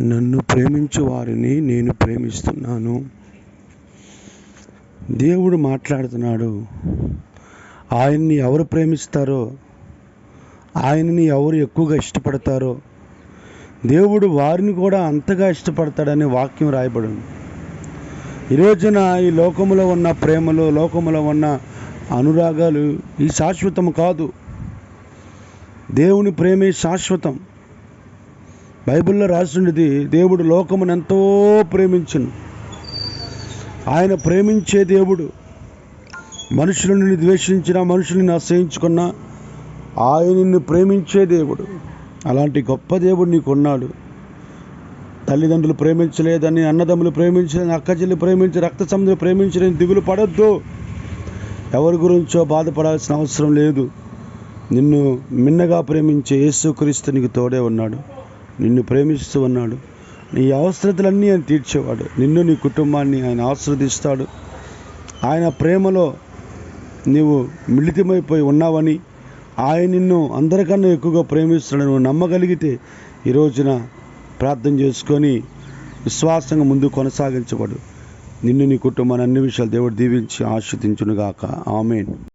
నన్ను ప్రేమించు వారిని నేను ప్రేమిస్తున్నాను. దేవుడు మాట్లాడుతున్నాడు ఆయన్ని ఎవరు ప్రేమిస్తారో ఆయనని ఎవరు ఎక్కువగా ఇష్టపడతారో దేవుడు వారిని కూడా అంతగా ఇష్టపడతాడనే వాక్యం రాయబడింది. ఈ రోజున ఈ లోకములో ఉన్న ప్రేమలు లోకములో ఉన్న అనురాగాలు ఈ శాశ్వతం కాదు. దేవుని ప్రేమే శాశ్వతం. బైబిల్లో రాసింది దేవుడు లోకమును ఎంతో ప్రేమించును. ఆయన ప్రేమించే దేవుడు. మనుషులను ద్వేషించిన మనుషులను ఆశ్రయించుకున్న ఆయనను ప్రేమించే దేవుడు. అలాంటి గొప్ప దేవుడు నీకున్నాడు. తల్లిదండ్రులు ప్రేమించలేదని అన్నదమ్ములు ప్రేమించలేదని అక్కచెల్లి ప్రేమించి రక్త సముద్రం ప్రేమించలేని దిగులు పడొద్దు. ఎవరి గురించో బాధపడాల్సిన అవసరం లేదు. నిన్ను మిన్నగా ప్రేమించే యేసుక్రీస్తు నీకు తోడే ఉన్నాడు. నిన్ను ప్రేమిస్తూ ఉన్నాడు. నీ అవసరతలన్నీ ఆయన తీర్చేవాడు. నిన్ను నీ కుటుంబాన్ని ఆయన ఆశ్రదిస్తాడు ఆయన ప్రేమలో నీవు మిళితమైపోయి ఉన్నావని ఆయన నిన్ను అందరికన్నా ఎక్కువగా ప్రేమిస్తున్నాడు. నువ్వు నమ్మగలిగితే ఈ రోజున ప్రార్థన చేసుకొని విశ్వాసంగా ముందు కొనసాగించబడు. నిన్ను నీ కుటుంబాన్ని అన్ని విషయాలు దేవుడు దీవించి ఆశ్రదించునుగాక ఆమెన్.